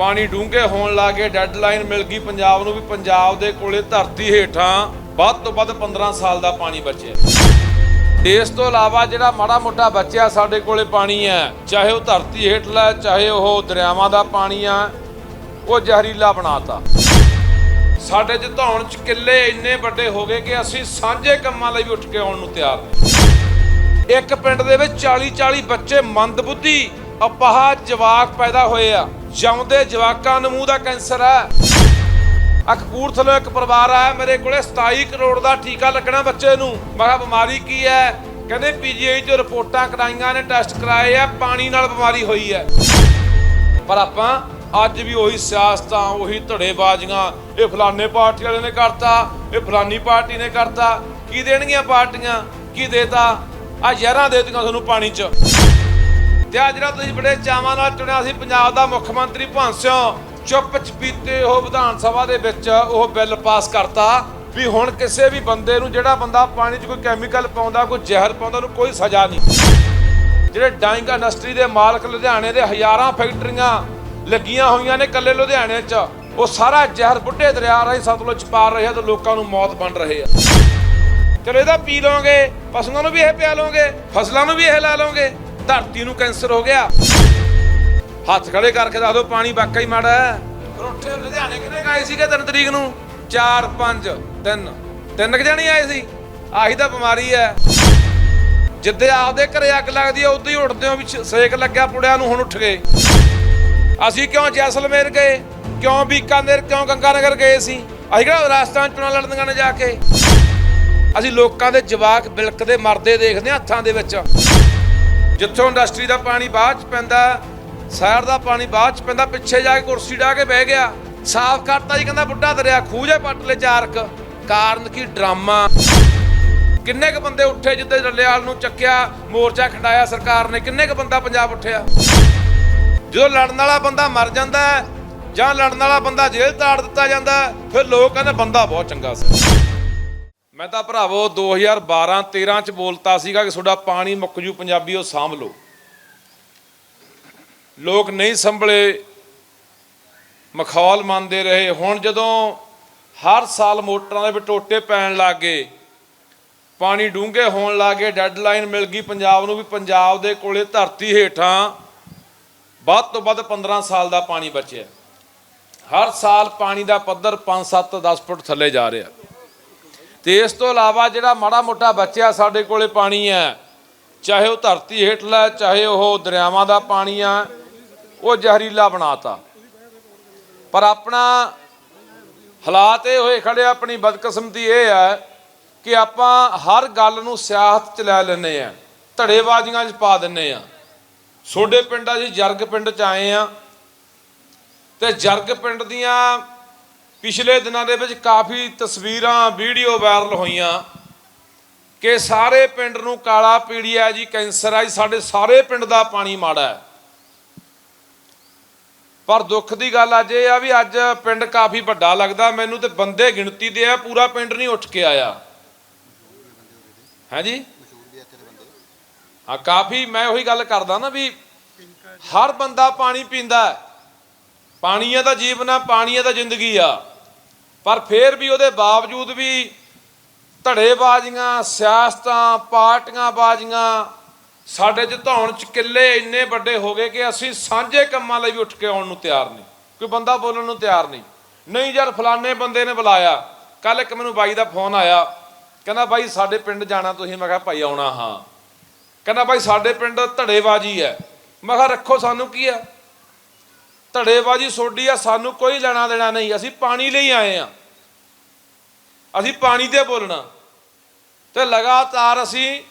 ਪਾਣੀ ਡੂੰਘੇ ਹੋਣ ਲੱਗੇ ਡੈਡਲਾਈਨ ਮਿਲ ਗਈ। ਪੰਜਾਬ ਨੂੰ ਵੀ ਪੰਜਾਬ ਦੇ ਕੋਲੇ ਧਰਤੀ ਹੇਠਾਂ ਵੱਧ ਤੋਂ ਵੱਧ 15 ਸਾਲ ਦਾ ਪਾਣੀ ਬਚਿਆ। ਇਸ ਤੋਂ ਇਲਾਵਾ ਜਿਹੜਾ ਮਾੜਾ ਮੋਟਾ ਬਚਿਆ ਸਾਡੇ ਕੋਲੇ ਪਾਣੀ ਹੈ, ਚਾਹੇ ਉਹ ਧਰਤੀ ਹੇਠਲਾ ਚਾਹੇ ਉਹ ਦਰਿਆਵਾਂ ਦਾ ਪਾਣੀ ਆ, ਉਹ ਜ਼ਹਿਰੀਲਾ ਬਣਾਤਾ। ਸਾਡੇ ਚ ਧੌਣ ਚ ਕਿੱਲੇ ਇੰਨੇ ਵੱਡੇ ਹੋ ਗਏ ਕਿ ਅਸੀਂ ਸਾਂਝੇ ਕੰਮਾਂ ਲਈ ਵੀ ਉੱਠ ਕੇ ਆਉਣ ਨੂੰ ਤਿਆਰ ਨਹੀਂ ਇੱਕ ਪਿੰਡ ਦੇ ਵਿੱਚ 40 40 ਬੱਚੇ ਮੰਦਬੁੱਧੀ ਅਪਾਹ ਜਵਾਕ ਪੈਦਾ ਹੋਏ ਆ। ਜਿਉਂਦੇ ਜਵਾਕਾਂ ਨੂੰ ਮੂੰਹ ਦਾ ਕੈਂਸਰ ਹੈ। ਅਕਪੂਰਥਲੇ ਇੱਕ ਪਰਿਵਾਰ ਆਇਆ ਮੇਰੇ ਕੋਲੇ 27 ਕਰੋੜ ਦਾ ਟੀਕਾ ਲੱਗਣਾ ਬੱਚੇ ਨੂੰ। ਮੈਂ ਕਿਹਾ, ਬਿਮਾਰੀ ਕੀ ਹੈ? ਕਹਿੰਦੇ ਪੀਜੀਆਈ ਤੋਂ ਰਿਪੋਰਟਾਂ ਕਰਾਈਆਂ ਨੇ, ਟੈਸਟ ਕਰਾਏ ਆ, ਪਾਣੀ ਨਾਲ ਬਿਮਾਰੀ ਹੋਈ ਹੈ। ਪਰ ਆਪਾਂ ਅੱਜ ਵੀ ਉਹੀ ਸਿਆਸਤਾਂ, ਉਹੀ ਧੜੇਬਾਜ਼ੀਆਂ, ਇਹ ਫਲਾਣੇ ਪਾਰਟੀ ਵਾਲੇ ਨੇ ਕਰਤਾ, ਇਹ ਫਲਾਨੀ ਪਾਰਟੀ ਨੇ ਕਰਤਾ। ਕੀ ਦੇਣਗੀਆਂ ਪਾਰਟੀਆਂ? ਕੀ ਦੇਤਾ? ਆ ਜ਼ਹਿਰਾਂ ਦੇਤੀਆਂ ਤੁਹਾਨੂੰ ਪਾਣੀ 'ਚ। ਤੇ ਆ ਜਿਹੜਾ ਤੁਸੀਂ ਬੜੇ ਚਾਵਾਂ ਨਾਲ ਚੁਣਿਆ ਸੀ ਪੰਜਾਬ ਦਾ ਮੁੱਖ ਮੰਤਰੀ ਭੰਸਿਓ ਚੁੱਪ ਚਪੀਤੇ ਉਹ ਵਿਧਾਨ ਸਭਾ ਦੇ ਵਿੱਚ ਉਹ ਬਿੱਲ ਪਾਸ ਕਰਤਾ ਵੀ ਹੁਣ ਕਿਸੇ ਵੀ ਬੰਦੇ ਨੂੰ ਜਿਹੜਾ ਬੰਦਾ ਪਾਣੀ 'ਚ ਕੋਈ ਕੈਮੀਕਲ ਪਾਉਂਦਾ, ਕੋਈ ਜ਼ਹਿਰ ਪਾਉਂਦਾ, ਉਹਨੂੰ ਕੋਈ ਸਜ਼ਾ ਨਹੀਂ। ਜਿਹੜੇ ਡਾਈਂਗ ਇੰਡਸਟਰੀ ਦੇ ਮਾਲਕ ਲੁਧਿਆਣੇ ਦੇ ਹਜ਼ਾਰਾਂ ਫੈਕਟਰੀਆਂ ਲੱਗੀਆਂ ਹੋਈਆਂ ਨੇ ਕੱਲੇ ਲੁਧਿਆਣੇ 'ਚ, ਉਹ ਸਾਰਾ ਜ਼ਹਿਰ ਬੁੱਢੇ ਦਰਿਆ ਰਾਹੀਂ ਸਤਲੁਜ 'ਚ ਪਾਰ ਰਹੇ ਆ ਤੇ ਲੋਕਾਂ ਨੂੰ ਮੌਤ ਬਣ ਰਹੇ ਆ। ਚਲੋ ਇਹਦਾ ਪੀ ਲਓਗੇ, ਪਸ਼ੂਆਂ ਨੂੰ ਵੀ ਇਹ ਪਿਆ ਲਓਗੇ, ਫਸਲਾਂ ਨੂੰ ਵੀ ਇਹ ਲਾ ਲਓਗੇ। ਧਰਤੀ ਨੂੰ ਕੈਂਸਰ ਹੋ ਗਿਆ। ਹੱਥ ਖੜੇ ਕਰਕੇ ਦੱਸ ਦਿਓ, ਪਾਣੀ ਵਾਕਈ ਮਾੜਾ ਹੈ। ਪਰ ਲੁਧਿਆਣੇ ਕਿਨੇ ਗਏ ਸੀਗੇ ਤਿੰਨ ਤਰੀਕ ਨੂੰ? 4 5 3 ਤਿੰਨ ਕਿ ਜਾਣੀ ਆਏ ਸੀ। ਆਹੀ ਤਾਂ ਬਿਮਾਰੀ ਹੈ। ਜਿੱਦੇ ਆਪਦੇ ਘਰੇ ਅੱਗ ਲੱਗਦੀ ਹੈ, ਉਦੋਂ ਹੀ ਉੱਠਦੇ ਹੋ ਵੀ ਸੇਕ ਲੱਗਿਆ ਪੁੜਿਆਂ ਨੂੰ, ਹੁਣ ਉੱਠ ਗਏ। ਅਸੀਂ ਕਿਉਂ ਜੈਸਲਮੇਰ ਗਏ? ਕਿਉਂ ਬੀਕਾਨੇਰ, ਕਿਉਂ ਗੰਗਾਨਗਰ ਗਏ ਸੀ? ਅਸੀਂ ਕਿਹੜਾ ਰਾਜਸਥਾਨ ਚੋਣਾਂ ਲੜਨੀਆਂ ਨੇ ਜਾ ਕੇ? ਅਸੀਂ ਲੋਕਾਂ ਦੇ ਜਵਾਕ ਬਿਲਕਦੇ ਮਰਦੇ ਦੇਖਦੇ ਹਾਂ ਹੱਥਾਂ ਦੇ ਵਿੱਚ। ਜਿੱਥੋਂ ਇੰਡਸਟਰੀ ਦਾ ਪਾਣੀ ਬਾਅਦ ਚ ਪੈਂਦਾ, ਸ਼ਹਿਰ ਦਾ ਪਾਣੀ ਬਾਅਦ ਚ ਪੈਂਦਾ, ਪਿੱਛੇ ਜਾ ਕੇ ਕੁਰਸੀ ਢਾ ਕੇ ਬਹਿ ਗਿਆ। ਸਾਫ਼ ਕਰਤਾ ਜੀ ਕਹਿੰਦਾ ਬੁੱਢਾ ਦਰਿਆ ਖੂਜੇ ਪੱਟ ਲੈ ਚਾਰਕ। ਕਾਰਨ ਕੀ? ਡਰਾਮਾ। ਕਿੰਨੇ ਕ ਬੰਦੇ ਉੱਠੇ ਜਿੱਦੇ ਡੱਲੇਵਾਲ ਨੂੰ ਚੱਕਿਆ, ਮੋਰਚਾ ਖੰਡਾਇਆ ਸਰਕਾਰ ਨੇ, ਕਿੰਨੇ ਕ ਬੰਦਾ ਪੰਜਾਬ ਉੱਠਿਆ? ਜਦੋਂ ਲੜਨ ਵਾਲਾ ਬੰਦਾ ਮਰ ਜਾਂਦਾ ਜਾਂ ਲੜਨ ਵਾਲਾ ਬੰਦਾ ਜੇਲ੍ਹ ਤਾੜ ਦਿੱਤਾ ਜਾਂਦਾ ਫਿਰ ਲੋਕ ਕਹਿੰਦੇ ਬੰਦਾ ਬਹੁਤ ਚੰਗਾ ਸੀ। ਮੈਂ ਤਾਂ ਭਰਾਵੋ 2012 13 ਚ ਬੋਲਤਾ ਸੀਗਾ ਕਿ ਤੁਹਾਡਾ ਪਾਣੀ ਮੁੱਕ ਜੂ, ਪੰਜਾਬੀ ਉਹ ਸਾਂਭ ਲਓ। ਲੋਕ ਨਹੀਂ ਸੰਭਲੇ, ਮਖੌਲ ਮੰਨਦੇ ਰਹੇ। ਹੁਣ ਜਦੋਂ ਹਰ ਸਾਲ ਮੋਟਰਾਂ ਦੇ ਵਿੱਚ ਟੋਟੇ ਪੈਣ ਲੱਗ ਗਏ, ਪਾਣੀ ਡੂੰਘੇ ਹੋਣ ਲੱਗੇ ਡੈਡਲਾਈਨ ਮਿਲ ਗਈ ਪੰਜਾਬ ਨੂੰ ਵੀ ਪੰਜਾਬ ਦੇ ਕੋਲੇ ਧਰਤੀ ਹੇਠਾਂ, ਵੱਧ ਤੋਂ ਵੱਧ 15 ਸਾਲ ਦਾ ਪਾਣੀ ਬਚਿਆ। ਹਰ ਸਾਲ ਪਾਣੀ ਦਾ ਪੱਧਰ 5 7 10 ਫੁੱਟ ਥੱਲੇ ਜਾ ਰਿਹਾ। ਤੇ ਇਸ ਤੋਂ ਇਲਾਵਾ ਜਿਹੜਾ ਮਾੜਾ ਮੋਟਾ ਬਚਿਆ ਸਾਡੇ ਕੋਲੇ ਪਾਣੀ ਹੈ, ਚਾਹੇ ਉਹ ਧਰਤੀ ਹੇਠਲਾ ਚਾਹੇ ਉਹ ਦਰਿਆਵਾਂ ਦਾ ਪਾਣੀ ਆ, ਉਹ ਜ਼ਹਿਰੀਲਾ ਬਣਾਤਾ। ਪਰ ਆਪਣਾ ਹਾਲਾਤ ਇਹ ਹੋਏ ਖੜੇ ਆਪਣੀ ਬਦਕਿਸਮਤੀ ਇਹ ਹੈ ਕਿ ਆਪਾਂ ਹਰ ਗੱਲ ਨੂੰ ਸਿਆਸਤ ਚ ਲੈ ਲੈਨੇ ਆ, ਧੜੇਬਾਜ਼ੀਆਂ 'ਚ ਪਾ ਦਿੰਨੇ ਆ। ਛੋਡੇ ਪਿੰਡਾਂ 'ਚ ਜਰਗ ਪਿੰਡ 'ਚ ਆਏ ਆ। ਤੇ ਜਰਗ ਪਿੰਡ ਦੀਆਂ ਪਿਛਲੇ ਦਿਨਾਂ ਦੇ ਵਿੱਚ ਕਾਫੀ ਤਸਵੀਰਾਂ, ਵੀਡੀਓ ਵਾਇਰਲ ਹੋਈਆਂ ਕਿ ਸਾਰੇ ਪਿੰਡ ਨੂੰ ਕਾਲਾ ਪੀੜੀਆ ਜੀ, ਕੈਂਸਰ ਆ ਜੀ, ਸਾਡੇ ਸਾਰੇ ਪਿੰਡ ਦਾ ਪਾਣੀ ਮਾੜਾ ਹੈ। ਪਰ ਦੁੱਖ ਦੀ ਗੱਲ ਅੱਜ ਇਹ ਆ ਵੀ ਅੱਜ ਪਿੰਡ ਕਾਫੀ ਵੱਡਾ ਲੱਗਦਾ, ਮੈਨੂੰ ਤੇ ਬੰਦੇ ਗਿਣਤੀ ਦੇ ਆ, ਪੂਰਾ ਪਿੰਡ ਨਹੀਂ ਉੱਠ ਕੇ ਆਇਆ। ਹਾਂਜੀ ਹਾਂ, ਕਾਫੀ, ਮੈਂ ਉਹੀ ਗੱਲ ਕਰਦਾ ਨਾ ਵੀ ਹਰ ਬੰਦਾ ਪਾਣੀ ਪੀਂਦਾ ਹੈ। ਪਾਣੀ ਹੈ ਤਾਂ ਜੀਵਨ ਆ ਪਾਣੀ ਹੈ ਤਾਂ ਜ਼ਿੰਦਗੀ ਆ। ਪਰ ਫਿਰ ਵੀ ਉਹਦੇ ਬਾਵਜੂਦ ਵੀ ਧੜੇਬਾਜ਼ੀਆਂ, ਸਿਆਸਤਾਂ ਪਾਰਟੀਆਂ ਬਾਜ਼ੀਆਂ ਸਾਡੇ ਚ ਧੌਣ ਚ ਕਿੱਲੇ ਇੰਨੇ ਵੱਡੇ ਹੋ ਗਏ ਕਿ ਅਸੀਂ ਸਾਂਝੇ ਕੰਮਾਂ ਲਈ ਵੀ ਉੱਠ ਕੇ ਆਉਣ ਨੂੰ ਤਿਆਰ ਨਹੀਂ। ਕੋਈ ਬੰਦਾ ਬੋਲਣ ਨੂੰ ਤਿਆਰ ਨਹੀਂ। ਨਹੀਂ ਯਾਰ, ਫਲਾਣੇ ਬੰਦੇ ਨੇ ਬੁਲਾਇਆ। ਕੱਲ ਇੱਕ ਮੈਨੂੰ ਬਾਈ ਦਾ ਫੋਨ ਆਇਆ। ਕਹਿੰਦਾ, ਬਾਈ, ਸਾਡੇ ਪਿੰਡ ਜਾਣਾ ਤੁਸੀਂ। ਮੈਂ ਕਿਹਾ, ਭਾਈ, ਆਉਣਾ ਹਾਂ। ਕਹਿੰਦਾ, ਬਾਈ, ਸਾਡੇ ਪਿੰਡ ਧੜੇਬਾਜ਼ੀ ਹੈ। ਮੈਂ ਕਿਹਾ, ਰੱਖੋ ਸਾਨੂੰ ਕੀ ਆ ਧੜੇਬਾਜ਼ੀ ਸੋਡੀ ਆ, ਸਾਨੂੰ ਕੋਈ ਲੈਣਾ ਦੇਣਾ ਨਹੀਂ। ਅਸੀਂ ਪਾਣੀ ਲਈ ਆਏ ਆ। ਅਸੀਂ ਪਾਣੀ ਤੇ ਬੋਲਣਾ। ਤੇ ਲਗਾਤਾਰ ਅਸੀਂ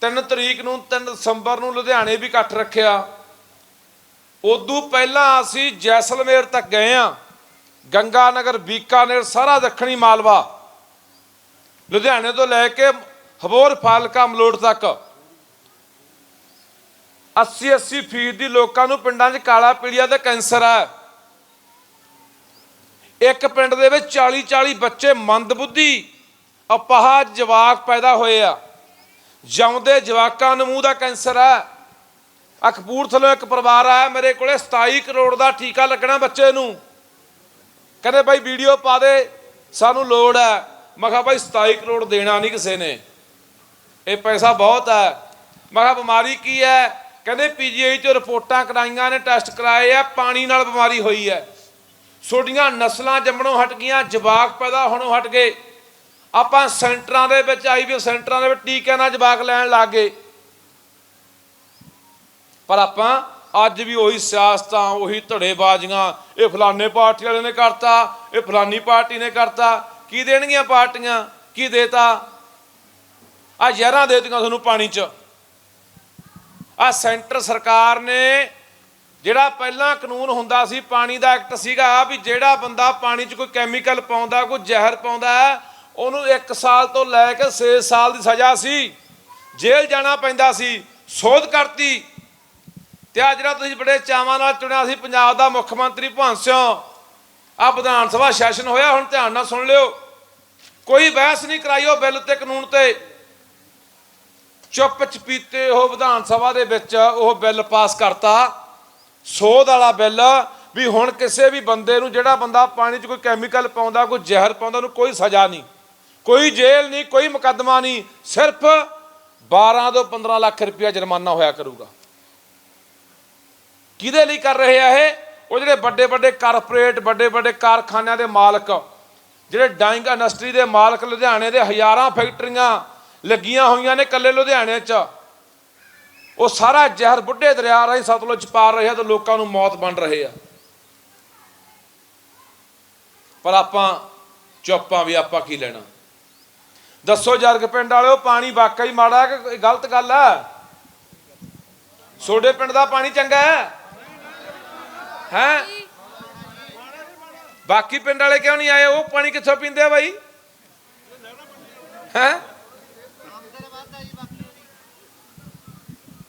3 ਤਰੀਕ ਨੂੰ 3 ਦਸੰਬਰ ਨੂੰ ਲੁਧਿਆਣੇ ਵੀ ਇਕੱਠ ਰੱਖਿਆ। ਉਦੋਂ ਪਹਿਲਾਂ ਅਸੀਂ ਜੈਸਲਮੇਰ ਤੱਕ ਗਏ ਆ। ਗੰਗਾ ਨਗਰ ਬੀਕਾਨੇਰ, ਸਾਰਾ ਦੱਖਣੀ ਮਾਲਵਾ। ਲੁਧਿਆਣੇ ਤੋਂ ਲੈ ਕੇ ਹਬੋਰ, ਫਾਲਕਾ, ਮਲੋਟ ਤੱਕ। 80 80 ਫੀਸਦੀ ਲੋਕਾਂ ਨੂੰ ਪਿੰਡਾਂ 'ਚ ਕਾਲਾ ਪੀਲੀਆ ਤੇ ਕੈਂਸਰ ਹੈ ਇੱਕ ਪਿੰਡ ਦੇ ਵਿੱਚ 40 40 ਬੱਚੇ ਮੰਦਬੁੱਧੀ ਅਪਾਹ ਜਵਾਕ ਪੈਦਾ ਹੋਏ ਆ। ਜਿਉਂਦੇ ਜਵਾਕਾਂ ਨੂੰ ਮੂੰਹ ਦਾ ਕੈਂਸਰ ਹੈ ਆ। ਕਪੂਰਥਲੇ ਇੱਕ ਪਰਿਵਾਰ ਆਇਆ ਮੇਰੇ ਕੋਲੇ 27 ਕਰੋੜ ਦਾ ਟੀਕਾ ਲੱਗਣਾ ਬੱਚੇ ਨੂੰ। ਕਹਿੰਦੇ, ਬਾਈ, ਵੀਡੀਓ ਪਾ ਦੇ, ਸਾਨੂੰ ਲੋੜ ਹੈ ਮੈਂ ਕਿਹਾ, ਬਾਈ 27 ਕਰੋੜ ਦੇਣਾ ਨਹੀਂ ਕਿਸੇ ਨੇ। ਇਹ ਪੈਸਾ ਬਹੁਤ ਹੈ ਮੈਂ ਕਿਹਾ, ਬਿਮਾਰੀ ਕੀ ਹੈ ਕਹਿੰਦੇ ਪੀਜੀਆਈ 'ਚੋਂ ਰਿਪੋਰਟਾਂ ਕਰਾਈਆਂ ਨੇ, ਟੈਸਟ ਕਰਾਏ ਆ, ਪਾਣੀ ਨਾਲ ਬਿਮਾਰੀ ਹੋਈ ਹੈ। ਛੋਟੀਆਂ ਨਸਲਾਂ ਜੰਮਣੋਂ ਹਟ ਗਈਆਂ, ਜਵਾਕ ਪੈਦਾ ਹੋਣੋਂ ਹਟ ਗਏ। ਆਪਾਂ ਸੈਂਟਰਾਂ ਦੇ ਵਿੱਚ ਆਈਵੀ ਸੈਂਟਰਾਂ ਦੇ ਵਿੱਚ ਟੀਕਿਆਂ ਨਾਲ ਜਵਾਕ ਲੈਣ ਲੱਗ ਗਏ। ਪਰ ਆਪਾਂ ਅੱਜ ਵੀ ਉਹੀ ਸਿਆਸਤਾਂ, ਉਹੀ ਧੜੇਬਾਜ਼ੀਆਂ, ਇਹ ਫਲਾਣੇ ਪਾਰਟੀ ਵਾਲੇ ਨੇ ਕਰਤਾ, ਇਹ ਫਲਾਨੀ ਪਾਰਟੀ ਨੇ ਕਰਤਾ। ਕੀ ਦੇਣਗੀਆਂ ਪਾਰਟੀਆਂ? ਕੀ ਦੇਤਾ? ਆ ਜ਼ਹਿਰਾਂ ਦੇਤੀਆਂ ਤੁਹਾਨੂੰ ਪਾਣੀ 'ਚ। ਆ ਸੈਂਟਰ ਸਰਕਾਰ ਨੇ ਜਿਹੜਾ ਪਹਿਲਾਂ ਕਾਨੂੰਨ ਹੁੰਦਾ ਸੀ, ਪਾਣੀ ਦਾ ਐਕਟ ਸੀਗਾ, ਵੀ ਜਿਹੜਾ ਬੰਦਾ ਪਾਣੀ 'ਚ ਕੋਈ ਕੈਮੀਕਲ ਪਾਉਂਦਾ, ਕੋਈ ਜ਼ਹਿਰ ਪਾਉਂਦਾ, ਉਹਨੂੰ 1 ਸਾਲ ਤੋਂ ਲੈ ਕੇ 6 ਸਾਲ ਦੀ ਸਜ਼ਾ ਸੀ। ਜੇਲ੍ਹ ਜਾਣਾ ਪੈਂਦਾ ਸੀ, ਸੋਧ ਕਰਤੀ। ਤੇ ਆ ਜਿਹੜਾ ਤੁਸੀਂ ਬੜੇ ਚਾਵਾਂ ਨਾਲ ਚੁਣਿਆ ਸੀ, ਪੰਜਾਬ ਦਾ ਮੁੱਖ ਮੰਤਰੀ ਭਗਵੰਤ ਸਿੰਘ। ਆ ਵਿਧਾਨ ਸਭਾ ਸੈਸ਼ਨ ਹੋਇਆ, ਹੁਣ ਧਿਆਨ ਨਾਲ ਸੁਣ ਲਿਓ। ਕੋਈ ਬਹਿਸ ਨਹੀਂ ਕਰਾਈ ਉਹ ਬਿੱਲ ਤੇ ਕਾਨੂੰਨ ਤੇ। ਚੁੱਪ ਚਪੀਤੇ ਉਹ ਵਿਧਾਨ ਸਭਾ ਦੇ ਵਿੱਚ ਉਹ ਬਿੱਲ ਪਾਸ ਕਰਤਾ। ਸੋਧ ਵਾਲਾ ਬਿੱਲ ਵੀ ਹੁਣ ਕਿਸੇ ਵੀ ਬੰਦੇ ਨੂੰ ਜਿਹੜਾ ਬੰਦਾ ਪਾਣੀ 'ਚ ਕੋਈ ਕੈਮੀਕਲ ਪਾਉਂਦਾ, ਕੋਈ ਜ਼ਹਿਰ ਪਾਉਂਦਾ, ਉਹਨੂੰ ਕੋਈ ਸਜ਼ਾ ਨਹੀਂ। ਕੋਈ ਜੇਲ੍ਹ ਨਹੀਂ, ਕੋਈ ਮੁਕੱਦਮਾ ਨਹੀਂ, ਸਿਰਫ 12 ਤੋਂ 15 ਲੱਖ ਰੁਪਇਆ ਜੁਰਮਾਨਾ ਹੋਇਆ ਕਰੂਗਾ। ਕਿਹਦੇ ਲਈ ਕਰ ਰਹੇ ਆ ਇਹ? ਉਹ ਜਿਹੜੇ ਵੱਡੇ ਵੱਡੇ ਕਾਰਪੋਰੇਟ ਵੱਡੇ ਵੱਡੇ ਕਾਰਖਾਨਿਆਂ ਦੇ ਮਾਲਕ, ਜਿਹੜੇ ਡਾਈਂਗ ਇੰਡਸਟਰੀ ਦੇ ਮਾਲਕ, ਲੁਧਿਆਣੇ ਦੇ ਹਜ਼ਾਰਾਂ ਫੈਕਟਰੀਆਂ ਲੱਗੀਆਂ ਹੋਈਆਂ ਨੇ ਕੱਲੇ ਲੁਧਿਆਣੇ 'ਚ। ਉਹ ਸਾਰਾ ਜ਼ਹਿਰ ਬੁੱਢੇ ਦਰਿਆ ਰਾਹੀਂ ਸਤਲੁਜ 'ਚ ਪਾਰ ਰਹੇ ਆ ਤੇ ਲੋਕਾਂ ਨੂੰ ਮੌਤ ਬਣ ਰਹੇ ਆ। ਪਰ ਆਪਾਂ ਚੁੱਪਾਂ ਵੀ ਆਪਾਂ ਕੀ ਲੈਣਾ? ਦੱਸੋ ਜਰਗ ਪਿੰਡ ਵਾਲਿਓ, ਪਾਣੀ ਵਾਕਈ ਮਾੜਾ ਹੈ ਕਿ ਗਲਤ ਗੱਲ ਹੈ ਤੁਹਾਡੇ ਪਿੰਡ ਦਾ ਪਾਣੀ ਚੰਗਾ ਹੈ? ਹੈ? ਬਾਕੀ ਪਿੰਡ ਵਾਲੇ ਕਿਉਂ ਨਹੀਂ ਆਏ? ਉਹ ਪਾਣੀ ਕਿੱਥੋਂ ਪੀਂਦੇ ਆ ਬਾਈ? ਹੈ?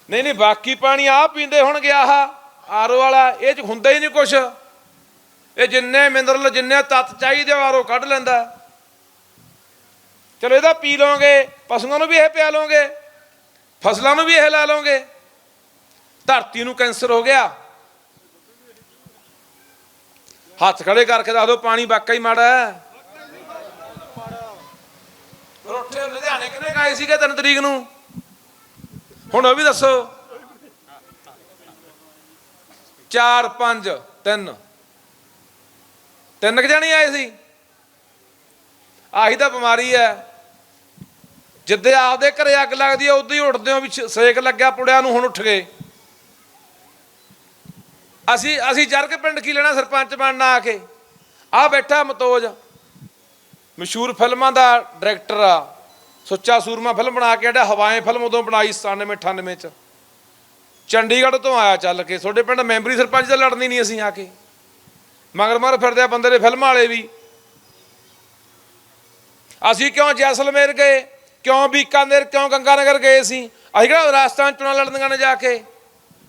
ਨਹੀਂ ਨਹੀਂ, ਬਾਕੀ ਪਾਣੀ ਆ ਪੀਂਦੇ ਹੋਣਗੇ ਆਹ। ਆਰੋ ਵਾਲਾ, ਇਹ ਚ ਹੁੰਦਾ ਹੀ ਨਹੀਂ ਕੁਛ। ਇਹ ਜਿੰਨੇ ਮਿਨਰਲ ਜਿੰਨੇ ਤੱਤ ਚਾਹੀਦੇ ਆਰੋ ਕੱਢ ਲੈਂਦਾ। ਚਲੋ, ਇਹਦਾ ਪੀ ਲਓਗੇ, ਪਸ਼ੂਆਂ ਨੂੰ ਵੀ ਇਹ ਪਿਆ ਲਓਗੇ, ਫਸਲਾਂ ਨੂੰ ਵੀ ਇਹ ਲਾ ਲਓਗੇ। ਧਰਤੀ ਨੂੰ ਕੈਂਸਰ ਹੋ ਗਿਆ। ਹੱਥ ਖੜੇ ਕਰਕੇ ਦੱਸ ਦਿਓ, ਪਾਣੀ ਵਾਕਈ ਮਾੜਾ ਹੈ। ਰੋਟੇ ਲੁਧਿਆਣੇ ਕਿਨੇ ਗਾਏ ਸੀਗੇ ਤਿੰਨ ਤਰੀਕ ਨੂੰ? ਹੁਣ ਉਹ ਵੀ ਦੱਸੋ। 4 5 3 ਤਿੰਨ ਕਿ ਜਾਣੇ ਆਏ ਸੀ। ਆਹੀ ਤਾਂ ਬਿਮਾਰੀ ਹੈ। ਜਿੱਦੇ ਆਪਦੇ ਘਰੇ ਅੱਗ ਲੱਗਦੀ ਹੈ, ਉਦੋਂ ਹੀ ਉੱਠਦੇ ਹੋ ਵੀ ਸੇਕ ਲੱਗਿਆ, ਪੁੜਿਆਂ ਨੂੰ ਹੁਣ ਉੱਠ ਗਏ। ਅਸੀਂ ਅਸੀਂ ਜਰਗ ਪਿੰਡ ਕੀ ਲੈਣਾ, ਸਰਪੰਚ ਬਣਨਾ ਆ ਕੇ? ਆ ਬੈਠਾ ਮਤੋਜ। ਮਸ਼ਹੂਰ ਫਿਲਮਾਂ ਦਾ ਡਾਇਰੈਕਟਰ ਆ। ਸੁੱਚਾ ਸੂਰਮਾ ਫਿਲਮ ਬਣਾ ਕੇ ਜਿਹੜਾ ਹਵਾਏ ਫਿਲਮ ਉਦੋਂ ਬਣਾਈ 97 98 ਚ। ਚੰਡੀਗੜ੍ਹ ਤੋਂ ਆਇਆ ਚੱਲ ਕੇ। ਤੁਹਾਡੇ ਪਿੰਡ ਮੈਂਬਰੀ ਸਰਪੰਚ ਤਾਂ ਲੜਨੀ ਨਹੀਂ ਅਸੀਂ ਆ ਕੇ। ਮਗਰ ਮਗਰ ਫਿਰਦੇ ਆ ਬੰਦੇ ਦੇ ਫਿਲਮਾਂ ਵਾਲੇ ਵੀ। ਅਸੀਂ ਕਿਉਂ ਜੈਸਲਮੇਰ ਗਏ? ਕਿਉਂ ਬੀਕਾਨੇਰ, ਕਿਉਂ ਗੰਗਾਨਗਰ ਗਏ ਸੀ ਅਸੀਂ ਕਿਹੜਾ ਰਾਜਸਥਾਨ ਚੋਣਾਂ ਲੜਨੀਆਂ ਨੇ ਜਾ ਕੇ?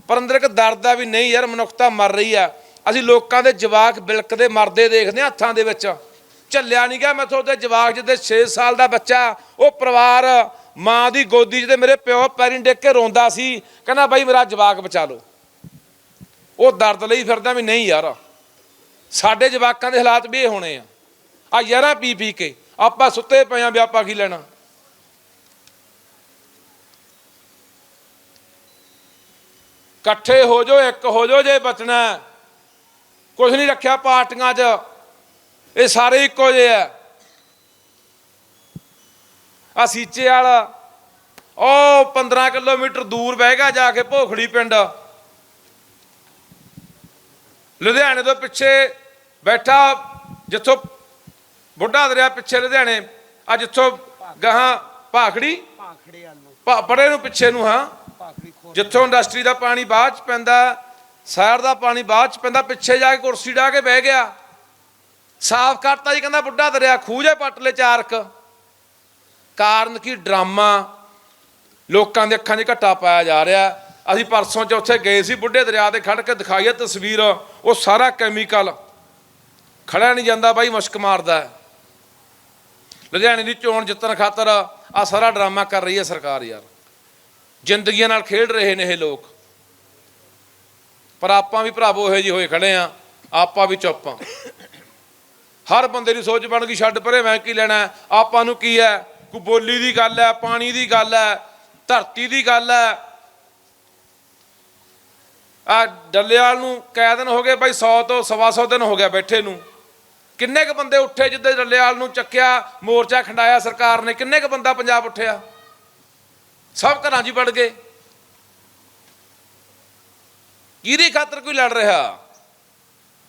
ਪਰ ਅੰਦਰ ਇੱਕ ਦਰਦ ਆ ਵੀ ਨਹੀਂ ਯਾਰ, ਮਨੁੱਖਤਾ ਮਰ ਰਹੀ ਆ। ਅਸੀਂ ਲੋਕਾਂ ਦੇ ਜਵਾਕ ਬਿਲਕਦੇ ਮਰਦੇ ਦੇਖਦੇ ਹਾਂ ਹੱਥਾਂ ਦੇ ਵਿੱਚ। ਝੱਲਿਆ ਨਹੀਂ ਗਿਆ। ਮੈਂ ਤੁਹਾਡੇ ਜਵਾਕ ਜਿਹਦੇ 6 ਸਾਲ ਦਾ ਬੱਚਾ, ਉਹ ਪਰਿਵਾਰ ਮਾਂ ਦੀ ਗੋਦੀ 'ਚ ਤੇ ਮੇਰੇ ਪਿਓ ਪੈਰੀਂ ਡਿੱਗ ਕੇ ਰੋਂਦਾ ਸੀ। ਕਹਿੰਦਾ, ਬਾਈ, ਮੇਰਾ ਜਵਾਕ ਬਚਾ ਲਓ। ਉਹ ਦਰਦ ਲਈ ਫਿਰਦਾ ਵੀ ਨਹੀਂ ਯਾਰ। ਸਾਡੇ ਜਵਾਕਾਂ ਦੇ ਹਾਲਾਤ ਵੀ ਇਹ ਹੋਣੇ ਆ। ਆ ਯਾਰਾਂ ਪੀ ਪੀ ਕੇ, ਆਪਾਂ ਸੁੱਤੇ ਪਏ ਆ ਵੀ ਆਪਾਂ ਕੀ ਲੈਣਾ? ਇਕੱਠੇ ਹੋ ਜਾਓ, ਇੱਕ ਹੋ ਜਾਓ ਜੇ ਬਚਣਾ। ਹੈ। ਕੁਝ ਨਹੀਂ ਰੱਖਿਆ ਪਾਰਟੀਆਂ 'ਚ। ਇਹ ਸਾਰੇ ਇੱਕੋ ਜਿਹੇ ਆ। ਆ ਸੀਚੇ ਵਾਲਾ ਉਹ 15 ਕਿਲੋਮੀਟਰ ਦੂਰ ਬਹਿਗਾ ਜਾ ਕੇ ਭੋਖੜੀ ਪਿੰਡ। ਲੁਧਿਆਣੇ ਤੋਂ ਪਿੱਛੇ ਬੈਠਾ ਜਿੱਥੋਂ ਬੁੱਢਾ ਦਰਿਆ ਪਿੱਛੇ ਲੁਧਿਆਣੇ ਆ ਜਿੱਥੋਂ ਗਾਹਾਂ ਭਾਖੜੀ ਭਾਖੜੇ ਵੱਲ ਪਰੇ ਨੂੰ ਪਿੱਛੇ ਨੂੰ ਹਾਂ। ਜਿੱਥੋਂ ਇੰਡਸਟਰੀ ਦਾ ਪਾਣੀ ਬਾਅਦ ਚ ਪੈਂਦਾ ਸ਼ਹਿਰ ਦਾ ਪਾਣੀ ਬਾਅਦ ਚ ਪੈਂਦਾ ਪਿੱਛੇ ਜਾ ਕੇ ਕੁਰਸੀ ਢਾ ਕੇ ਬਹਿ ਗਿਆ। ਸਾਫ਼ ਕਰਤਾ ਜੀ, ਕਹਿੰਦਾ ਬੁੱਢਾ ਦਰਿਆ ਖੂਜੇ ਪੱਟ ਲੈ ਚਾਰਕ। ਕਾਰਨ ਕੀ? ਡਰਾਮਾ। ਲੋਕਾਂ ਦੇ ਅੱਖਾਂ 'ਚ ਘੱਟਾ ਪਾਇਆ ਜਾ ਰਿਹਾ। ਅਸੀਂ ਪਰਸੋਂ ਚ ਉੱਥੇ ਗਏ ਸੀ, ਬੁੱਢੇ ਦਰਿਆ ਤੇ ਖੜ ਕੇ ਦਿਖਾਈਏ ਤਸਵੀਰ। ਉਹ ਸਾਰਾ ਕੈਮੀਕਲ ਖੜਾ ਨਹੀਂ ਜਾਂਦਾ ਬਾਈ, ਮੁਸ਼ਕ ਮਾਰਦਾ ਲੁਧਿਆਣੇ ਦੀ ਚੋਣ ਜਿੱਤਣ ਖਾਤਰ ਆ ਸਾਰਾ ਡਰਾਮਾ ਕਰ ਰਹੀ ਹੈ ਸਰਕਾਰ ਯਾਰ। ਜ਼ਿੰਦਗੀਆਂ ਨਾਲ ਖੇਡ ਰਹੇ ਨੇ ਇਹ ਲੋਕ। ਪਰ ਆਪਾਂ ਵੀ ਭਰਾਵੋ ਇਹੋ ਜਿਹੇ ਹੋਏ ਖੜੇ ਆ ਆਪਾਂ ਵੀ ਚੁੱਪ ਆ ਹਰ ਬੰਦੇ ਦੀ ਸੋਚ ਬਣ ਗਈ ਛੱਡ ਪਰੇ ਮੈਂ ਕੀ ਲੈਣਾ? ਆਪਾਂ ਨੂੰ ਕੀ ਹੈ? ਕੋਈ ਬੋਲੀ ਦੀ ਗੱਲ ਹੈ ਪਾਣੀ ਦੀ ਗੱਲ ਹੈ ਧਰਤੀ ਦੀ ਗੱਲ ਹੈ। ਆ ਡੱਲੇਵਾਲ ਨੂੰ ਕੈ ਦਿਨ ਹੋ ਗਏ ਬਾਈ 100 ਤੋਂ ਸਵਾ ਸੌ ਦਿਨ ਹੋ ਗਿਆ ਬੈਠੇ ਨੂੰ। ਕਿੰਨੇ ਕ ਬੰਦੇ ਉੱਠੇ ਜਿੱਦੇ ਡੱਲੇਵਾਲ ਨੂੰ ਚੱਕਿਆ ਮੋਰਚਾ ਖੰਡਾਇਆ ਸਰਕਾਰ ਨੇ ਕਿੰਨੇ ਕ ਬੰਦਾ ਪੰਜਾਬ ਉੱਠਿਆ? ਸਭ ਘਰਾਂ 'ਚ ਹੀ ਵੜ ਗਏ। ਕਿਹਦੀ ਖਾਤਰ ਕੋਈ ਲੜ ਰਿਹਾ?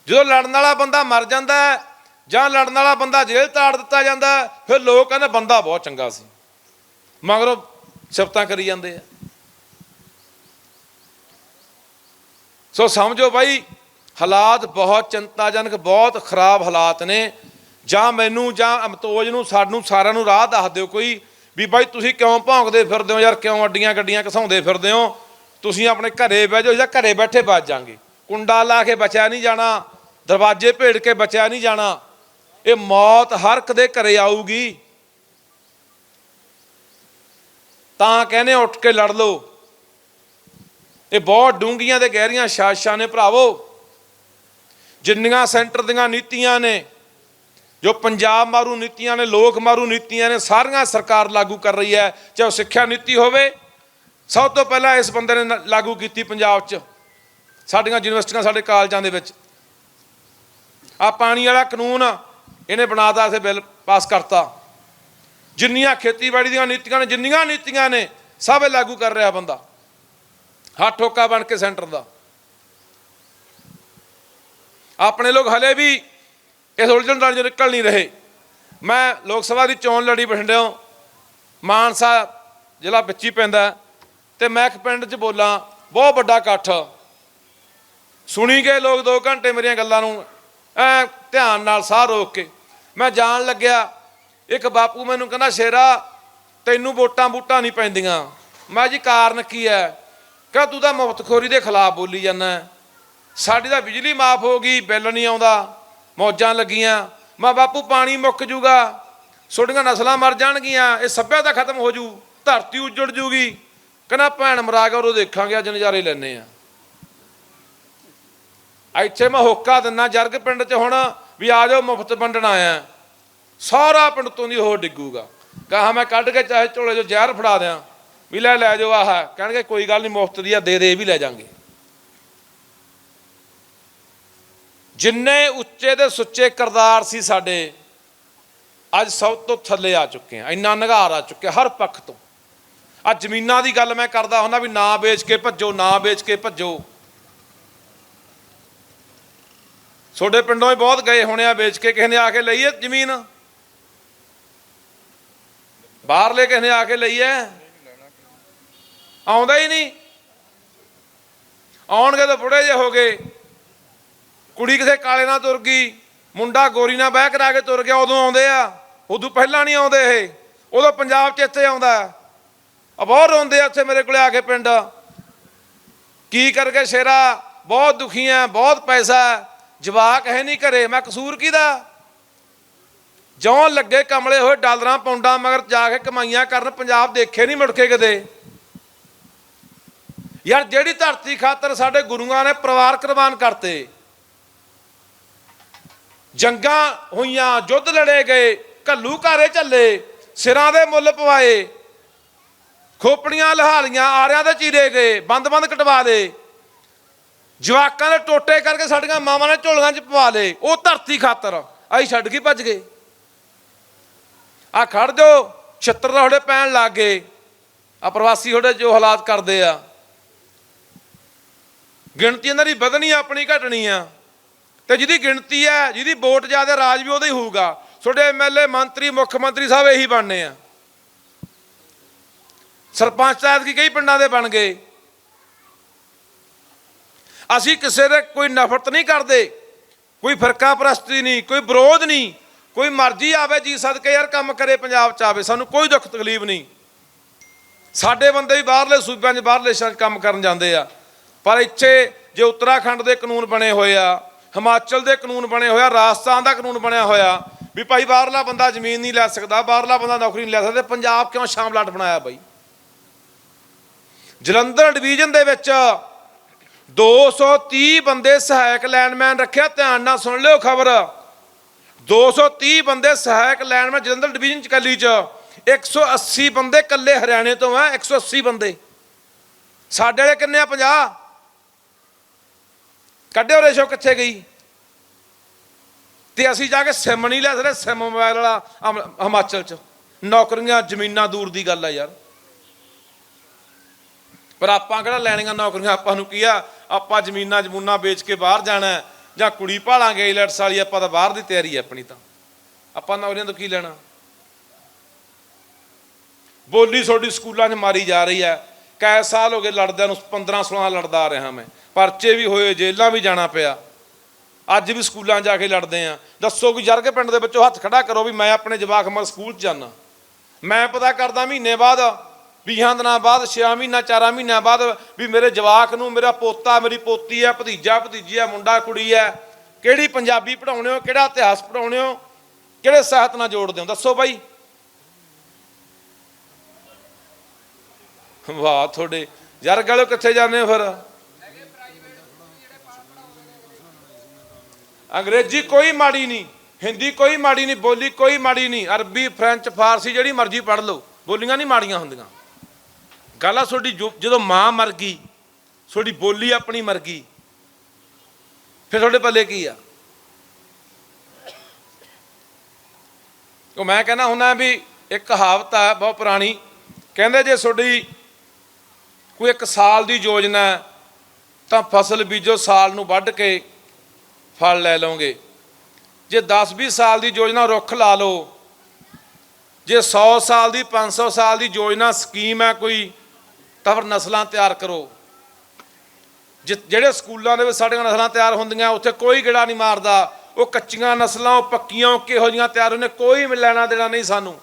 ਜਦੋਂ ਲੜਨ ਵਾਲਾ ਬੰਦਾ ਮਰ ਜਾਂਦਾ ਹੈ, ਜਾਂ ਲੜਨ ਵਾਲਾ ਬੰਦਾ ਜੇਲ੍ਹ ਤਾੜ ਦਿੱਤਾ ਜਾਂਦਾ, ਫਿਰ ਲੋਕ ਕਹਿੰਦੇ ਬੰਦਾ ਬਹੁਤ ਚੰਗਾ ਸੀ। ਮਗਰੋਂ ਸਿਫਤਾਂ ਕਰੀ ਜਾਂਦੇ ਆ। ਸੋ ਸਮਝੋ ਬਾਈ, ਹਾਲਾਤ ਬਹੁਤ ਚਿੰਤਾਜਨਕ, ਬਹੁਤ ਖਰਾਬ ਹਾਲਾਤ ਨੇ। ਜਾਂ ਮੈਨੂੰ ਜਾਂ ਅਮਤੋਜ ਨੂੰ, ਸਾਨੂੰ ਸਾਰਿਆਂ ਨੂੰ ਰਾਹ ਦੱਸ ਦਿਓ ਕੋਈ ਵੀ ਬਾਈ ਤੁਸੀਂ ਕਿਉਂ ਭੌਂਕਦੇ ਫਿਰਦੇ ਹੋ ਯਾਰ, ਕਿਉਂ ਅੱਡੀਆਂ ਗੱਡੀਆਂ ਘਸਾਉਂਦੇ ਫਿਰਦੇ ਹੋ? ਤੁਸੀਂ ਆਪਣੇ ਘਰੇ ਬਹਿ ਜਾਓ ਜਾਂ ਘਰੇ ਬੈਠੇ ਬਚ ਜਾਾਂਗੇ। ਕੁੰਡਾ ਲਾ ਕੇ ਬਚਿਆ ਨਹੀਂ ਜਾਣਾ, ਦਰਵਾਜ਼ੇ ਭੇੜ ਕੇ ਬਚਿਆ ਨਹੀਂ ਜਾਣਾ। ਇਹ ਮੌਤ ਹਰ ਇੱਕ ਦੇ ਘਰੇ ਆਊਗੀ। ਤਾਂ ਕਹਿੰਦੇ ਉੱਠ ਕੇ ਲੜ ਲਓ। ਇਹ ਬਹੁਤ ਡੂੰਘੀਆਂ ਤੇ ਗਹਿਰੀਆਂ ਸਾਜ਼ਿਸ਼ਾਂ ਨੇ ਭਰਾਵੋ। ਜਿੰਨੀਆਂ ਸੈਂਟਰ ਦੀਆਂ ਨੀਤੀਆਂ ਨੇ, ਜੋ ਪੰਜਾਬ ਮਾਰੂ ਨੀਤੀਆਂ ਨੇ, ਲੋਕ ਮਾਰੂ ਨੀਤੀਆਂ ਨੇ, ਸਾਰੀਆਂ ਸਰਕਾਰ ਲਾਗੂ ਕਰ ਰਹੀ ਹੈ। ਚਾਹੇ ਉਹ ਸਿੱਖਿਆ ਨੀਤੀ ਹੋਵੇ, ਸਭ ਤੋਂ ਪਹਿਲਾਂ ਇਸ ਬੰਦੇ ਨੇ ਲਾਗੂ ਕੀਤੀ ਪੰਜਾਬ 'ਚ। ਸਾਡੀਆਂ ਯੂਨੀਵਰਸਿਟੀਆਂ, ਸਾਡੇ ਕਾਲਜਾਂ ਦੇ ਵਿੱਚ। ਆ ਪਾਣੀ ਵਾਲਾ ਕਾਨੂੰਨ ਇਹਨੇ ਬਣਾਤਾ ਇਥੇ ਬਿੱਲ ਪਾਸ ਕਰਤਾ। ਜਿੰਨੀਆਂ ਖੇਤੀਬਾੜੀ ਦੀਆਂ ਨੀਤੀਆਂ ਨੇ ਜਿੰਨੀਆਂ ਨੀਤੀਆਂ ਨੇ ਸਭ ਲਾਗੂ ਕਰ ਰਿਹਾ ਬੰਦਾ। ਹੱਥ ਠੋਕਾ ਬਣ ਕੇ ਸੈਂਟਰ ਦਾ। ਆਪਣੇ ਲੋਕ ਹਲੇ ਵੀ ਇਸ ਉਲਝਣ ਦਾ ਨਿਕਲ ਨਹੀਂ ਰਹੇ। ਮੈਂ ਲੋਕ ਸਭਾ ਦੀ ਚੋਣ ਲੜੀ ਬਠਿੰਡਿਓਂ ਮਾਨਸਾ ਜ਼ਿਲ੍ਹਾ ਵਿੱਚ ਹੀ ਪੈਂਦਾ ਹੈ, ਤੇ ਮੈਂ ਇੱਕ ਪਿੰਡ 'ਚ ਬੋਲਾਂ ਬਹੁਤ ਵੱਡਾ ਇਕੱਠ। ਸੁਣੀ ਗਏ ਲੋਕ 2 ਘੰਟੇ ਮੇਰੀਆਂ ਗੱਲਾਂ ਨੂੰ ਐ ਧਿਆਨ ਨਾਲ ਸਾਹ ਰੋਕ ਕੇ। ਮੈਂ ਜਾਣ ਲੱਗਿਆ, ਇੱਕ ਬਾਪੂ ਮੈਨੂੰ ਕਹਿੰਦਾ, ਸ਼ੇਰਾ, ਤੈਨੂੰ ਵੋਟਾਂ ਬੂਟਾਂ ਨਹੀਂ ਪੈਂਦੀਆਂ। ਮੈਂ ਜੀ, ਕਾਰਨ ਕੀ ਹੈ? ਕਹ, ਤੂੰ ਤਾਂ ਮੁਫਤਖੋਰੀ ਦੇ ਖਿਲਾਫ ਬੋਲੀ ਜਾਂਦਾ ਸਾਡੀ ਤਾਂ ਬਿਜਲੀ ਮਾਫ ਹੋ ਗਈ, ਬਿੱਲ ਨਹੀਂ ਆਉਂਦਾ, ਮੌਜਾਂ ਲੱਗੀਆਂ। ਮੈਂ ਬਾਪੂ, ਪਾਣੀ ਮੁੱਕ ਜੂਗਾ। ਛੋਟੀਆਂ ਨਸਲਾਂ ਮਰ ਜਾਣਗੀਆਂ। ਇਹ ਸੱਭਿਆਤਾ ਖਤਮ ਹੋ ਜੂ, ਧਰਤੀ ਉੱਜੜ ਜੂਗੀ। ਕਹਿੰਦਾ, ਭੈਣ, ਮਰਾ ਕੇ ਉਦੋਂ ਦੇਖਾਂਗੇ, ਅੱਜ ਨਜ਼ਾਰੇ ਲੈਣੇ ਆ ਇੱਥੇ ਮੈਂ ਹੋਕਾ ਦਿੰਨਾ ਜਰਗ ਪਿੰਡ 'ਚ ਹੁਣ ਵੀ ਆ ਜਾਓ, ਮੁਫਤ ਵੰਡਣ ਆਇਆ ਸਾਰਾ ਪਿੰਡ ਤੋਂ ਦੀ ਹੋਰ ਡਿੱਗੂਗਾ। ਕਹਾ ਮੈਂ ਕੱਢ ਕੇ ਚਾਹੇ ਝੋਲੇ 'ਚੋਂ ਜ਼ਹਿਰ ਫੜਾ ਦਿਆਂ, ਵੀ ਲੈ ਲੈ ਜਾਓ, ਆਹ ਕਹਿਣਗੇ, ਕੋਈ ਗੱਲ ਨਹੀਂ, ਮੁਫਤ ਦੀ ਆ, ਦੇ ਦੇ, ਇਹ ਵੀ ਲੈ ਜਾਾਂਗੇ। ਜਿੰਨੇ ਉੱਚੇ ਤੇ ਸੁੱਚੇ ਕਰਦਾਰ ਸੀ ਸਾਡੇ, ਅੱਜ ਸਭ ਤੋਂ ਥੱਲੇ ਆ ਚੁੱਕੇ ਆ। ਇੰਨਾ ਨਿਘਾਰ ਆ ਚੁੱਕਿਆ ਹਰ ਪੱਖ ਤੋਂ। ਆ ਜ਼ਮੀਨਾਂ ਦੀ ਗੱਲ ਮੈਂ ਕਰਦਾ ਹੁੰਦਾ ਵੀ ਨਾ ਵੇਚ ਕੇ ਭੱਜੋ, ਨਾ ਵੇਚ ਕੇ ਭੱਜੋ। ਤੁਹਾਡੇ ਪਿੰਡੋਂ ਹੀ ਬਹੁਤ ਗਏ ਹੋਣੇ ਆ, ਵੇਚ ਕੇ ਕਿਸੇ ਨੇ ਆ ਕੇ ਲਈ ਹੈ ਜ਼ਮੀਨ? ਬਾਹਰਲੇ ਕਿਸੇ ਨੇ ਆ ਕੇ ਲਈ ਹੈ? ਆਉਂਦਾ ਹੀ ਨਹੀਂ। ਆਉਣਗੇ ਤਾਂ ਬੁੜੇ ਜੇ ਹੋ ਗਏ। ਕੁੜੀ ਕਿਸੇ ਕਾਲੇ ਨਾਲ ਤੁਰ ਗਈ, ਮੁੰਡਾ ਗੋਰੀ ਨਾਲ ਬਹਿ ਕਰਾ ਕੇ ਤੁਰ ਗਿਆ, ਉਦੋਂ ਆਉਂਦੇ ਆ। ਉਦੋਂ ਪਹਿਲਾਂ ਨਹੀਂ ਆਉਂਦੇ ਇਹ। ਉਦੋਂ ਪੰਜਾਬ 'ਚ ਇੱਥੇ ਆਉਂਦਾ ਆ ਬਹੁਤ ਰੋਂਦੇ ਆ ਇੱਥੇ ਮੇਰੇ ਕੋਲੇ ਆ ਕੇ ਪਿੰਡ। ਕੀ ਕਰਕੇ ਸ਼ੇਰਾ? ਬਹੁਤ ਦੁਖੀ ਆ, ਬਹੁਤ ਪੈਸਾ ਜਵਾਕ ਹੈ ਨਹੀਂ ਘਰੇ, ਮੈਂ ਕਸੂਰ ਕਿਹਦਾ? ਜਿਉਂ ਲੱਗੇ ਕਮਲੇ ਹੋਏ ਡਾਲਰਾਂ ਪੌਂਡਾਂ ਮਗਰ ਜਾ ਕੇ ਕਮਾਈਆਂ ਕਰਨ, ਪੰਜਾਬ ਦੇਖੇ ਨਹੀਂ ਮੁੜ ਕੇ ਕਦੇ। ਯਾਰ ਜਿਹੜੀ ਧਰਤੀ ਖਾਤਰ ਸਾਡੇ ਗੁਰੂਆਂ ਨੇ ਪਰਿਵਾਰ ਕੁਰਬਾਨ ਕਰਤੇ, ਜੰਗਾਂ ਹੋਈਆਂ ਯੁੱਧ ਲੜੇ ਗਏ, ਘੱਲੂ ਘਾਰੇ ਝੱਲੇ, ਸਿਰਾਂ ਦੇ ਮੁੱਲ ਪਵਾਏ, ਖੋਪੜੀਆਂ, ਲਹਾਲੀਆਂ, ਆਰਿਆਂ ਦੇ ਚੀਰੇ ਗਏ, ਬੰਦ-ਬੰਦ ਕਟਵਾ ਦੇ ਜਵਾਕਾਂ ਦੇ ਟੋਟੇ ਕਰਕੇ ਸਾਡੀਆਂ ਮਾਵਾਂ ਨੇ ਝੋਲੀਆਂ 'ਚ ਪਵਾ ਲਏ। ਉਹ ਧਰਤੀ ਖਾਤਰ। ਆਈ ਛੱਡ ਕੇ ਭੱਜ ਗਏ। ਆ ਖੜ ਜੋ ਛੱਤਰ ਦਾ ਤੁਹਾਡੇ ਪੈਣ ਲੱਗ ਗਏ। ਆ ਪ੍ਰਵਾਸੀ ਤੁਹਾਡੇ ਜੋ ਹਾਲਾਤ ਕਰਦੇ ਆ। ਗਿਣਤੀ ਇਹਨਾਂ ਦੀ ਵਧਣੀ ਆਪਣੀ ਘਟਣੀ ਆ। ਤੇ ਜਿਹਦੀ ਗਿਣਤੀ ਹੈ ਜਿਹਦੀ ਵੋਟ ਜ਼ਿਆਦਾ ਰਾਜ ਵੀ ਉਹਦਾ ਹੀ ਹੋਊਗਾ। ਤੁਹਾਡੇ ਐਮਐਲਏ ਮੰਤਰੀ, ਮੁੱਖ ਮੰਤਰੀ ਸਾਹਿਬ ਇਹੀ ਬਣਨੇ ਆ। ਸਰਪੰਚ ਸਾਹਿਬ ਕੀ ਕਈ ਪਿੰਡਾਂ ਦੇ ਬਣ ਗਏ। ਅਸੀਂ ਕਿਸੇ ਦੇ ਕੋਈ ਨਫ਼ਰਤ ਨਹੀਂ ਕਰਦੇ, ਕੋਈ ਫਿਰਕਾ ਪ੍ਰਸਤੀ ਨਹੀਂ, ਕੋਈ ਵਿਰੋਧ ਨਹੀਂ, ਕੋਈ ਮਰਜ਼ੀ ਆਵੇ ਜੀ ਸਦਕੇ ਯਾਰ ਕੰਮ ਕਰੇ ਪੰਜਾਬ ਚ ਆਵੇ, ਸਾਨੂੰ ਕੋਈ ਦੁੱਖ ਤਕਲੀਫ ਨਹੀਂ। ਸਾਡੇ ਬੰਦੇ ਵੀ ਬਾਹਰਲੇ ਸੂਬਿਆਂ 'ਚ, ਬਾਹਰਲੇ ਦੇਸ਼ਾਂ 'ਚ ਕੰਮ ਕਰਨ ਜਾਂਦੇ ਆ। ਪਰ ਇੱਥੇ ਜੇ ਉੱਤਰਾਖੰਡ ਦੇ ਕਾਨੂੰਨ ਬਣੇ ਹੋਏ ਆ, ਹਿਮਾਚਲ ਦੇ ਕਾਨੂੰਨ ਬਣੇ ਹੋਇਆ ਰਾਜਸਥਾਨ ਦਾ ਕਾਨੂੰਨ ਬਣਿਆ ਹੋਇਆ, ਵੀ ਭਾਈ ਬਾਹਰਲਾ ਬੰਦਾ ਜ਼ਮੀਨ ਨਹੀਂ ਲੈ ਸਕਦਾ, ਬਾਹਰਲਾ ਬੰਦਾ ਨੌਕਰੀ ਨਹੀਂ ਲੈ ਸਕਦਾ ਪੰਜਾਬ ਕਿਉਂ ਸ਼ਾਮਲਾਟ ਬਣਾਇਆ ਬਾਈ? ਜਲੰਧਰ ਡਿਵੀਜ਼ਨ ਦੇ ਵਿੱਚ 230 ਬੰਦੇ ਸਹਾਇਕ ਲੈਂਡਮੈਨ ਰੱਖਿਆ, ਧਿਆਨ ਨਾਲ ਸੁਣ ਲਿਓ ਖਬਰ। 230 ਬੰਦੇ ਸਹਾਇਕ ਲੈਂਡਮੈਨ ਜਲੰਧਰ ਡਿਵੀਜ਼ਨ ਚ ਕੱਲੀ ਚ। 180 ਬੰਦੇ ਕੱਲੇ ਹਰਿਆਣੇ ਤੋਂ ਆ 180 ਬੰਦੇ। ਸਾਡੇ ਵਾਲੇ ਕਿੰਨੇ ਆ? 50 ਕੱਢਿਓ ਰੇਸ਼ੋ ਕਿੱਥੇ ਗਈ? ਤੇ ਅਸੀਂ ਜਾ ਕੇ ਸਿਮ ਨਹੀਂ ਲੈ ਸਕਦੇ, ਸਿਮ ਮੋਬਾਈਲ ਵਾਲਾ ਹਿਮਾਚਲ ਚ। ਨੌਕਰੀਆਂ ਜ਼ਮੀਨਾਂ ਦੂਰ ਦੀ ਗੱਲ ਆ ਯਾਰ। ਪਰ ਆਪਾਂ ਕਿਹੜਾ ਲੈਣੀਆਂ ਨੌਕਰੀਆਂ? ਆਪਾਂ ਨੂੰ ਕੀ ਆ? ਆਪਾਂ ਜ਼ਮੀਨਾਂ ਜਮੂਨਾ ਵੇਚ ਕੇ ਬਾਹਰ ਜਾਣਾ ਜਾਂ ਕੁੜੀ ਭਾਲਾਂਗੇ ਆਈਲੈਟਸ ਵਾਲੀ, ਆਪਾਂ ਤਾਂ ਬਾਹਰ ਦੀ ਤਿਆਰੀ ਹੈ ਆਪਣੀ ਤਾਂ। ਆਪਾਂ ਨੌਕਰੀਆਂ ਤੋਂ ਕੀ ਲੈਣਾ? ਬੋਲੀ ਤੁਹਾਡੀ ਸਕੂਲਾਂ 'ਚ ਮਾਰੀ ਜਾ ਰਹੀ ਹੈ। ਕੈ ਸਾਲ ਹੋ ਗਏ ਲੜਦਿਆਂ ਨੂੰ 15 16 ਲੜਦਾ ਆ ਰਿਹਾ ਮੈਂ। ਪਰਚੇ ਵੀ ਹੋਏ ਜੇਲਾਂ ਵੀ ਜਾਣਾ ਪਿਆ। ਅੱਜ ਵੀ ਸਕੂਲਾਂ 'ਚ ਜਾ ਕੇ ਲੜਦੇ ਆ ਦੱਸੋ ਕਿ ਜਰਗੇ ਪਿੰਡ ਦੇ ਵਿੱਚੋਂ ਹੱਥ ਖੜਾ ਕਰੋ ਵੀ ਮੈਂ ਆਪਣੇ ਜਵਾਕ ਮਰ ਸਕੂਲ 'ਚ ਜਾਣਾ ਮੈਂ ਪਤਾ ਕਰਦਾ ਮਹੀਨੇ ਬਾਅਦ 20 ਦਿਨਾਂ ਬਾਅਦ 6 ਮਹੀਨਾ 4 ਮਹੀਨਿਆਂ ਬਾਅਦ ਵੀ ਮੇਰੇ ਜਵਾਕ ਨੂੰ, ਮੇਰਾ ਪੋਤਾ, ਮੇਰੀ ਪੋਤੀ ਹੈ, ਭਤੀਜਾ, ਭਤੀਜੀ ਹੈ, ਮੁੰਡਾ, ਕੁੜੀ ਹੈ, ਕਿਹੜੀ ਪੰਜਾਬੀ ਪੜਾਉਣੇ ਹੋ, ਕਿਹੜਾ ਇਤਿਹਾਸ ਪੜਾਉਣੇ ਹੋ, ਕਿਹੜੇ ਸਾਹਿਤ ਨਾਲ ਜੋੜਦੇ ਹੋ? ਦੱਸੋ ਬਾਈ। ਵਾਹ, ਤੁਹਾਡੇ ਯਾਰ ਗਾਲੋ ਕਿੱਥੇ ਜਾਂਦੇ ਹੋ ਫਿਰ? ਅੰਗਰੇਜ਼ੀ ਕੋਈ ਮਾੜੀ ਨਹੀਂ, ਹਿੰਦੀ ਕੋਈ ਮਾੜੀ ਨਹੀਂ, ਬੋਲੀ ਕੋਈ ਮਾੜੀ ਨਹੀਂ, ਅਰਬੀ, ਫ੍ਰੈਂਚ, ਫਾਰਸੀ ਜਿਹੜੀ ਮਰਜ਼ੀ ਪੜ੍ਹ ਲਓ, ਬੋਲੀਆਂ ਨਹੀਂ ਮਾੜੀਆਂ ਹੁੰਦੀਆਂ। ਗੱਲ ਆ ਤੁਹਾਡੀ, ਜੋ- ਜਦੋਂ ਮਾਂ ਮਰ ਗਈ, ਤੁਹਾਡੀ ਬੋਲੀ ਆਪਣੀ ਮਰ ਗਈ, ਫਿਰ ਤੁਹਾਡੇ ਪੱਲੇ ਕੀ ਆ? ਉਹ ਮੈਂ ਕਹਿੰਦਾ ਹੁੰਦਾ ਵੀ ਇੱਕ ਕਹਾਵਤ ਆ, ਬਹੁਤ ਪੁਰਾਣੀ, ਕਹਿੰਦੇ ਜੇ ਤੁਹਾਡੀ ਕੋਈ ਇੱਕ ਸਾਲ ਦੀ ਯੋਜਨਾ ਤਾਂ ਫਸਲ ਬੀਜੋ, ਸਾਲ ਨੂੰ ਵੱਢ ਕੇ ਫਲ ਲੈ ਲਓਗੇ। ਜੇ 10-20 ਸਾਲ ਦੀ ਯੋਜਨਾ ਰੁੱਖ ਲਾ ਲਓ, ਜੇ 100 ਸਾਲ ਦੀ 500 ਸਾਲ ਦੀ ਯੋਜਨਾ ਸਕੀਮ ਹੈ ਕੋਈ ਤਾਂ ਫਿਰ ਨਸਲਾਂ ਤਿਆਰ ਕਰੋ। ਜਿ- ਜਿਹੜੇ ਸਕੂਲਾਂ ਦੇ ਵਿੱਚ ਸਾਡੀਆਂ ਨਸਲਾਂ ਤਿਆਰ ਹੁੰਦੀਆਂ, ਉੱਥੇ ਕੋਈ ਗੇੜਾ ਨਹੀਂ ਮਾਰਦਾ। ਉਹ ਕੱਚੀਆਂ ਨਸਲਾਂ, ਉਹ ਪੱਕੀਆਂ, ਉਹ ਕਿਹੋ ਜੀਆਂ ਤਿਆਰ ਹੁੰਦੀਆਂ, ਕੋਈ ਲੈਣਾ ਦੇਣਾ ਨਹੀਂ ਸਾਨੂੰ।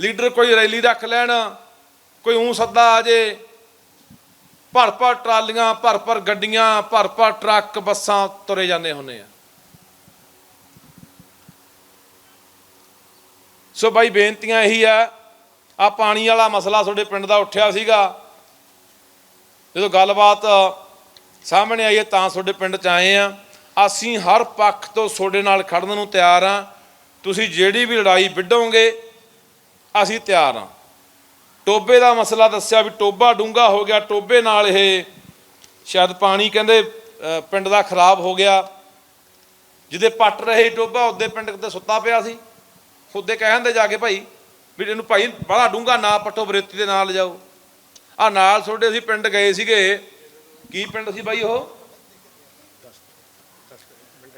ਲੀਡਰ ਕੋਈ ਰੈਲੀ ਰੱਖ ਲੈਣ, ਕੋਈ ਉਂ ਸੱਦਾ ਆ ਜੇ। ਭਰ ਭਰ ਟਰਾਲੀਆਂ ਭਰ ਭਰ ਗੱਡੀਆਂ ਭਰ ਭਰ ਟਰੱਕ, ਬੱਸਾਂ ਤੁਰੇ ਜਾਂਦੇ ਹੁੰਦੇ ਆ। ਸੋ ਬਾਈ, ਬੇਨਤੀਆਂ ਇਹੀ ਆ ਆ ਪਾਣੀ ਵਾਲਾ ਮਸਲਾ ਤੁਹਾਡੇ ਪਿੰਡ ਦਾ ਉੱਠਿਆ ਸੀਗਾ। ਜਦੋਂ ਗੱਲਬਾਤ ਸਾਹਮਣੇ ਆਈ ਹੈ ਤਾਂ ਤੁਹਾਡੇ ਪਿੰਡ ਚ ਆਏ ਆ ਅਸੀਂ ਹਰ ਪੱਖ ਤੋਂ ਤੁਹਾਡੇ ਨਾਲ ਖੜਨ ਨੂੰ ਤਿਆਰ ਆ ਤੁਸੀਂ ਜਿਹੜੀ ਵੀ ਲੜਾਈ ਵਿੱਢੋਗੇ, ਅਸੀਂ ਤਿਆਰ ਆ ਟੋਬੇ ਦਾ ਮਸਲਾ ਦੱਸਿਆ ਵੀ ਟੋਬਾ ਡੂੰਗਾ ਹੋ ਗਿਆ, ਟੋਬੇ ਨਾਲ ਇਹ ਸ਼ਾਇਦ ਪਾਣੀ ਕਹਿੰਦੇ ਪਿੰਡ ਦਾ ਖਰਾਬ ਹੋ ਗਿਆ। ਜਿਹਦੇ ਪੱਟ ਰਹੇ ਟੋਬਾ, ਉਹਦੇ ਪਿੰਡ ਤੇ ਸੁੱਤਾ ਪਿਆ ਸੀ। ਉਹਦੇ ਕਹਿੰਦੇ ਜਾ ਕੇ ਭਾਈ ਵੀ ਇਹਨੂੰ ਭਾਈ ਬੜਾ ਡੂੰਗਾ ਨਾ ਪੱਟੋ ਬਰੇਤੀ ਦੇ ਨਾਲ ਜਾਓ। ਆ ਨਾਲ ਤੁਹਾਡੇ ਅਸੀਂ ਪਿੰਡ ਗਏ ਸੀਗੇ। ਕੀ ਪਿੰਡ ਸੀ ਬਾਈ ਉਹ?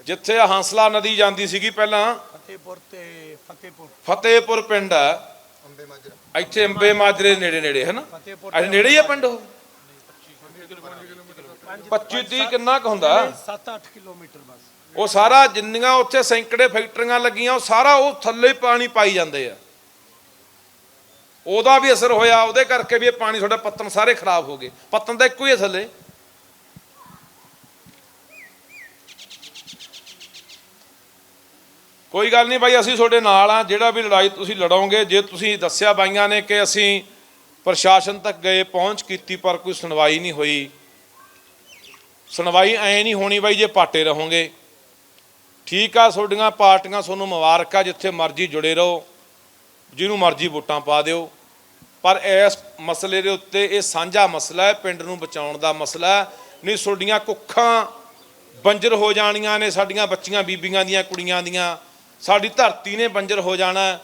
ਜਿੱਥੇ ਆਹ ਹੰਸਲਾ ਨਦੀ ਜਾਂਦੀ ਸੀਗੀ ਪਹਿਲਾਂ। ਫਤਿਹਪੁਰ ਤੇ ਫਤਿਹਪੁਰ। ਫਤਿਹਪੁਰ ਪਿੰਡ ਆ। ਅੰਬੇ ਮਾਜਰਾ। ਇੱਥੇ ਅੰਬੇ ਮਾਜਰੇ ਨੇੜੇ ਨੇੜੇ ਹੈ ਨਾ ਅਜੇ ਨੇੜੇ ਹੀ ਆ ਪਿੰਡ ਉਹ? 25 30 ਕਿੰਨਾ ਕੁ ਹੁੰਦਾ? 7-8 ਕਿਲੋਮੀਟਰ ਬਸ। ਉਹ ਸਾਰਾ ਜਿੰਨੀਆਂ ਉੱਥੇ ਸੈਂਕੜੇ ਫੈਕਟਰੀਆਂ ਲੱਗੀਆਂ ਉਹ ਸਾਰਾ ਉਹ ਥੱਲੇ ਪਾਣੀ ਪਾਈ ਜਾਂਦੇ ਆ। ਉਹਦਾ ਵੀ ਅਸਰ ਹੋਇਆ, ਉਹਦੇ ਕਰਕੇ ਵੀ ਇਹ ਪਾਣੀ ਤੁਹਾਡਾ ਪੱਤਨ ਸਾਰੇ ਖਰਾਬ ਹੋ ਗਏ। ਪੱਤਨ ਤਾਂ ਇੱਕੋ ਹੀ ਹੈ ਥੱਲੇ। ਕੋਈ ਗੱਲ ਨਹੀਂ ਬਾਈ, ਅਸੀਂ ਤੁਹਾਡੇ ਨਾਲ ਆ ਜਿਹੜਾ ਵੀ ਲੜਾਈ ਤੁਸੀਂ ਲੜੋਗੇ, ਜੇ ਤੁਸੀਂ ਦੱਸਿਆ ਬਾਈਆਂ ਨੇ ਕਿ ਅਸੀਂ ਪ੍ਰਸ਼ਾਸਨ ਤੱਕ ਗਏ, ਪਹੁੰਚ ਕੀਤੀ, ਪਰ ਕੋਈ ਸੁਣਵਾਈ ਨਹੀਂ ਹੋਈ। ਸੁਣਵਾਈ ਐ ਨਹੀਂ ਹੋਣੀ ਬਾਈ, ਜੇ ਪਾਟੇ ਰਹੋਗੇ। ਠੀਕ ਆ, ਤੁਹਾਡੀਆਂ ਪਾਰਟੀਆਂ ਤੁਹਾਨੂੰ ਮੁਬਾਰਕਾਂ, ਜਿੱਥੇ ਮਰਜ਼ੀ ਜੁੜੇ ਰਹੋ। ਜਿਹਨੂੰ ਮਰਜ਼ੀ ਵੋਟਾਂ ਪਾ ਦਿਓ। ਪਰ ਇਸ ਮਸਲੇ ਦੇ ਉੱਤੇ ਇਹ ਸਾਂਝਾ ਮਸਲਾ ਹੈ, ਪਿੰਡ ਨੂੰ ਬਚਾਉਣ ਦਾ ਮਸਲਾ ਹੈ। ਨਹੀਂ, ਤੁਹਾਡੀਆਂ ਕੁੱਖਾਂ ਬੰਜਰ ਹੋ ਜਾਣੀਆਂ ਨੇ, ਸਾਡੀਆਂ ਬੱਚੀਆਂ, ਬੀਬੀਆਂ ਦੀਆਂ, ਕੁੜੀਆਂ ਦੀਆਂ। ਸਾਡੀ ਧਰਤੀ ਨੇ ਬੰਜਰ ਹੋ ਜਾਣਾ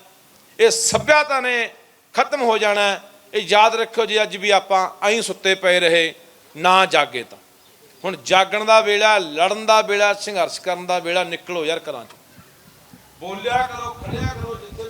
ਇਹ ਸਭਿਆਤਾ ਨੇ ਖਤਮ ਹੋ ਜਾਣਾ ਇਹ ਯਾਦ ਰੱਖਿਓ ਜੇ, ਅੱਜ ਵੀ ਆਪਾਂ ਐਂ ਸੁੱਤੇ ਪਏ ਰਹੇ, ਨਾ ਜਾਗੇ ਤਾਂ। ਹੁਣ ਜਾਗਣ ਦਾ ਵੇਲਾ, ਲੜਨ ਦਾ ਵੇਲਾ, ਸੰਘਰਸ਼ ਕਰਨ ਦਾ ਵੇਲਾ, ਨਿਕਲੋ ਯਾਰ ਘਰਾਂ ਚੋਂ। ਬੋਲਿਆ ਕਰੋ, ਖੜਿਆ ਕਰੋ, ਜਿੱਥੇ